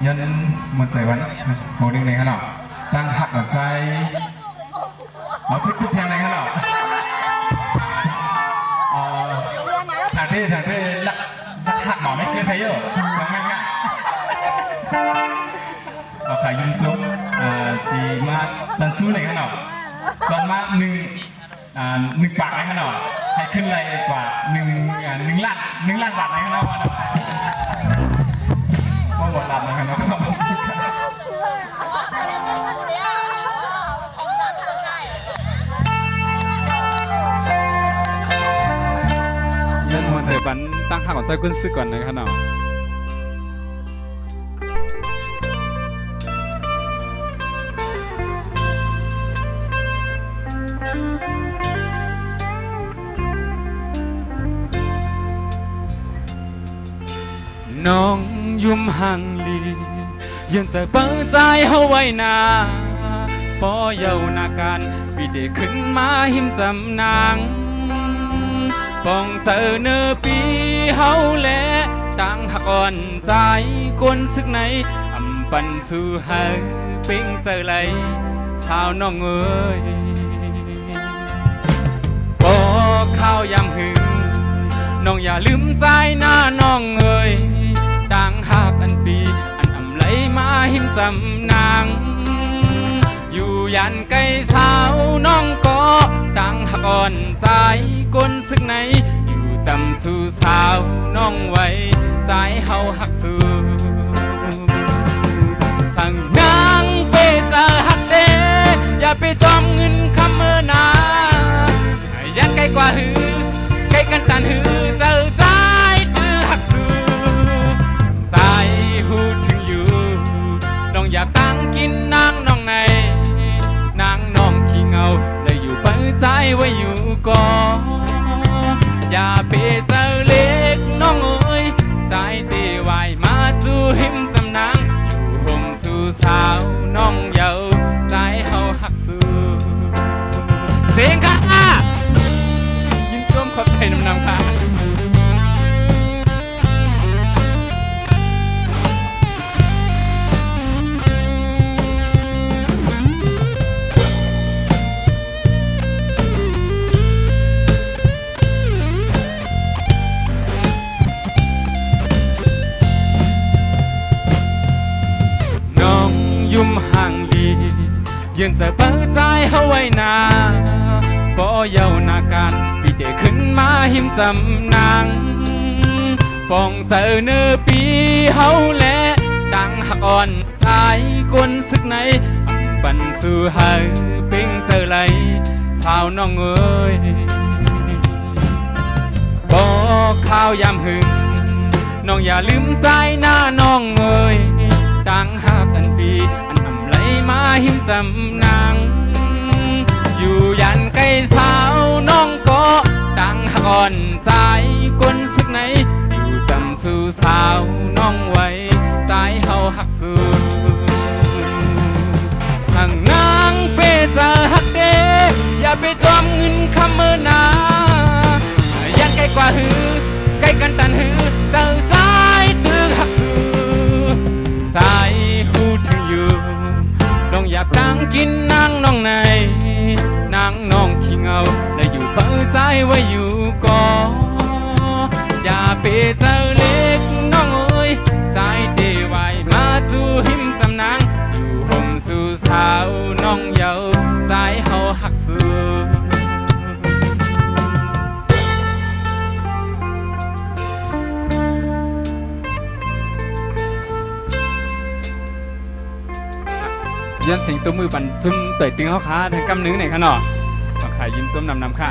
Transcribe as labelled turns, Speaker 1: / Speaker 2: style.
Speaker 1: nhân một thời vấn hồ đình này hả nào đang hạt ở cái nó thích thích theo này hả nào ờ thằng thế thằng thế đặt đặt hạt mỏ mấy kia thấy rồi đang ngang ngang ở phải dùng chung à thì mà lần xu này hả nào còn mà nâng à nâng bạc này hả nào hay ขึ้นอะไรกว่าหนึ่งอ่าหนึ่งล้านหนึ่งล้านบาทไหนฮะเนาะว่าเนาะว่า หมดลำนะครับเล่นมันจะ
Speaker 2: ปันตั้งค่าของใจกุ้นซึก่อนนะครับเนาะน้อง ยุ่มห่างลียังจะเปิดใจเฮาไว้นาปอเยาวนาการปีเดขึ้นมาหิมจำนางป้องเจอเนอปีเฮาแลต่างหักอ่อนใจกวนซึกไหนอำปันสู่เฮาเป็งเจอไหลชาวน้องเอ้ยบอกข้าวยามหึงน้องอย่าลืมใจหน้าน้องเอ้ย ต่ากอันปี อันอำไหลมาหิมจำนางอยู่ยันไกลสาวน้องก็ต่างหักอ่อนใจก้นซึกไหน อยู่จำสู่สาวน้องไว้ ใจเฮาหักสู่สั่งนางไปเจอหักเดอย่าไป อยู่ก่อนอย่าไปเยังจะเปิดใจเฮาไว้นาปอเยาวนาการปีเตขึ้นมาหิมจำนางป้องเจอเนื้อปีเฮาและดังหักอ่อนใจกวนซึกไหนอำปันสู่หาเป็งเจอไหลสาวน้องเอ้ยบอกข้าวยามหึงน้องอย่าลืมใจหน้าน้องเอ้ยต่าง จำนางอยู่ยันไกลสาวน้องก็ต่างหก่อนใจกวนสึกไหน อยู่จำสู่สาวน้องไว้ ใจเฮาหักสู่สั่งนางไปจอฮักเดอย่าไปจอมเงินคำเมื่อนายันไกลกว่าหือ ใกล้กันตันหือเจอสา และอยู่เปิดใจไว้อยู่ก่ออย่าไปเจอเล็กน้องเอ้ยใจเดไวายมาจูหิมจำนางอยู่ห่มสู่สาวน้องเยาใจเฮาหักสู่ยันสิงตัวมือบันจุ่มเตยตึงเขาขาทางกำนึงไหนคะเนาะ ถ่ายยิ้มส้มนำนำค่ะ